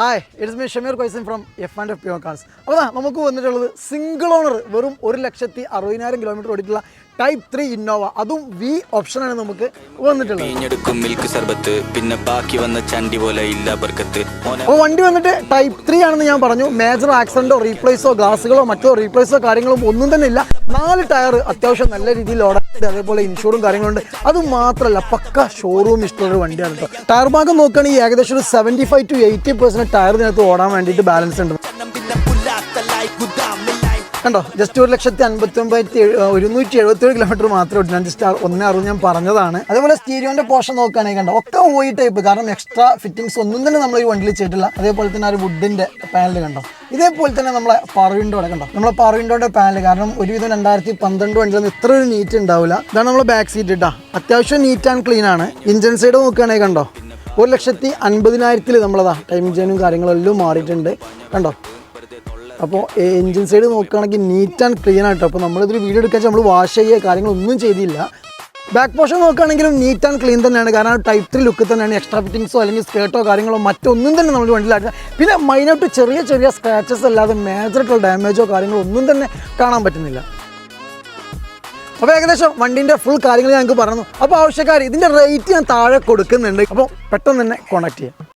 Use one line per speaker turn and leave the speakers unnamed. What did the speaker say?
Hi it's me Shameer കൊയ്സൻ from F and F P cars അപ്പോൾ നമുക്ക് വന്നിട്ടുള്ളത് സിംഗിൾ ഓണർ വെറും ഒരു ലക്ഷത്തി അറുപതിനായിരം കിലോമീറ്റർ ഓടിയിട്ടുള്ള ടൈപ്പ് ത്രീ ഇന്നോവ അതും വി ഓപ്ഷനാണ് നമുക്ക് വന്നിട്ടുള്ളത്.
പിഴിഞ്ഞെടുക്കും മിൽക്ക് സർബത്ത്. പിന്നെ ബാക്കി വന്ന ചണ്ടി പോലെ ഇല്ല ബർക്കത്ത്.
അപ്പോൾ വണ്ടി വന്നിട്ട് ടൈപ്പ് ത്രീ ആണെന്ന് ഞാൻ പറഞ്ഞു. മേജർ ആക്സിഡന്റോ റീപ്ലേസോ ഗ്ലാസുകളോ മറ്റോ റീപ്ലേസോ കാര്യങ്ങളോ ഒന്നും തന്നെ ഇല്ല. നാല് ടയർ അത്യാവശ്യം നല്ല രീതിയിൽ ഓടാറുണ്ട് അതേപോലെ ഇൻഷുറും കാര്യങ്ങളുണ്ട്. അത് മാത്രമല്ല പക്ക ഷോറൂം ഇഷ്ടമുള്ള ഒരു വണ്ടിയാണ് കേട്ടോ ടയർ ഭാഗം നോക്കുകയാണെങ്കിൽ ഏകദേശം ഒരു seventy five to eighty percent tyre ഇതിനകത്ത് ഓടാൻ വേണ്ടിയിട്ട് ബാലൻസ് ഉണ്ട്. കണ്ടോ ജസ്റ്റ് ഒരു ലക്ഷത്തി അൻപത്തി ഒമ്പതിനായിരത്തി ഒരുന്നൂറ്റി എഴുപത്തി കിലോമീറ്റർ മാത്രമേ ഉള്ളൂ. ജസ്റ്റ് ഒന്നേ അറിവ് ഞാൻ പറഞ്ഞതാണ്. അതേപോലെ സ്റ്റീരിയോന്റെ പോർഷൻ നോക്കുകയാണെങ്കിൽ കണ്ടോ ഒക്കെ ഓയി ടൈപ്പ് കാരണം എക്സ്ട്രാ ഫിറ്റിംഗ്സ് ഒന്നും തന്നെ നമ്മൾ ഈ വണ്ടിയിൽ ചെയ്തിട്ടില്ല അതേപോലെ തന്നെ ആ ഒരു വുഡിന്റെ പാനൽ കണ്ടോ. ഇതേപോലെ തന്നെ നമ്മളെ പവർ കണ്ടോ. നമ്മളെ പവർ വിൻഡോന്റെ പാനൽ കാരണം ഒരുവിധം രണ്ടായിരത്തി പന്ത്രണ്ട് വണ്ടിയിൽ ഇത്ര ഒരു നീറ്റ് ഉണ്ടാവില്ല. ഇതാണ് നമ്മളെ ബാക്ക് സീറ്റ് ഇട്ടാ. അത്യാവശ്യം നീറ്റ് ആൻഡ് ക്ലീൻ ആണ്. ഇഞ്ചൻ സൈഡ് നോക്കുകയാണെങ്കിൽ കണ്ടോ ഒരു ലക്ഷത്തി അൻപതിനായിരത്തിൽ നമ്മളതാ ടൈം ഇഞ്ചനും കാര്യങ്ങളെല്ലാം മാറിയിട്ടുണ്ട്. കണ്ടോ അപ്പോൾ എൻജിൻ സൈഡ് നോക്കുകയാണെങ്കിൽ നീറ്റ് ആൻഡ് ക്ലീൻ ആയിട്ടോ അപ്പോൾ നമ്മളിതൊരു വീഡിയോ എടുക്കാൻ നമ്മൾ വാഷ് ചെയ്യുക കാര്യങ്ങളൊന്നും ചെയ്തില്ല. ബാക്ക് പോർഷൻ നോക്കുകയാണെങ്കിലും നീറ്റ് ആൻഡ് ക്ലീൻ തന്നെയാണ്. കാരണം ടൈപ്പ് ത്രീ ലുക്ക് തന്നെയാണ്. എക്സ്ട്രാ ഫിറ്റിങ്സോ അല്ലെങ്കിൽ സ്കേർട്ടോ കാര്യങ്ങളോ മറ്റൊന്നും തന്നെ നമ്മൾ വണ്ടിയിലായിട്ട് പിന്നെ മൈനായിട്ട് ചെറിയ ചെറിയ സ്ക്രാച്ചസ് അല്ലാതെ മേജറായിട്ടുള്ള ഡാമേജോ കാര്യങ്ങളോ ഒന്നും തന്നെ കാണാൻ പറ്റുന്നില്ല. അപ്പോൾ ഏകദേശം വണ്ടിന്റെ ഫുൾ കാര്യങ്ങൾ ഞങ്ങൾക്ക് പറഞ്ഞു. അപ്പോൾ ആവശ്യക്കാർ ഇതിന്റെ റേറ്റ് ഞാൻ താഴെ കൊടുക്കുന്നുണ്ട്. അപ്പോൾ പെട്ടെന്ന് തന്നെ കോൺടാക്ട് ചെയ്യാം.